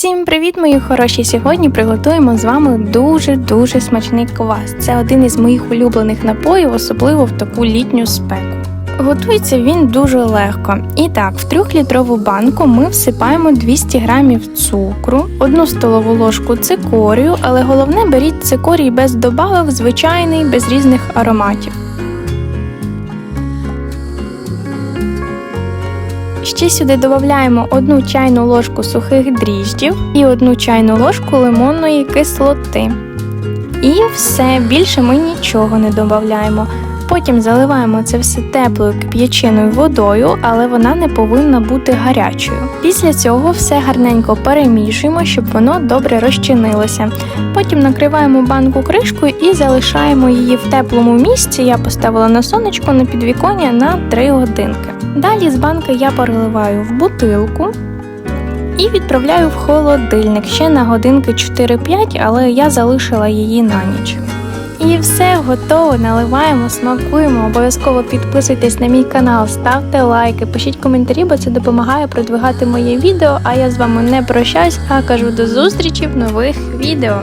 Всім привіт, мої хороші! Сьогодні приготуємо з вами дуже-дуже смачний квас. Це один із моїх улюблених напоїв, особливо в таку літню спеку. Готується він дуже легко. І так, в 3-літрову банку ми всипаємо 200 грамів цукру, 1 столову ложку цикорію, але головне беріть цикорій без добавок, звичайний, без різних ароматів. Ще сюди додаємо одну чайну ложку сухих дріждів і одну чайну ложку лимонної кислоти. І все, більше ми нічого не додаємо. Потім заливаємо це все теплою кип'яченою водою, але вона не повинна бути гарячою. Після цього все гарненько перемішуємо, щоб воно добре розчинилося. Потім накриваємо банку кришкою і залишаємо її в теплому місці. Я поставила на сонечко на підвіконня на 3 годинки. Далі з банки я переливаю в бутилку і відправляю в холодильник ще на годинки 4-5, але я залишила її на ніч. І все готово, наливаємо, смакуємо. Обов'язково підписуйтесь на мій канал, ставте лайки, пишіть коментарі, бо це допомагає продвигати моє відео. А я з вами не прощаюсь, а кажу до зустрічі в нових відео.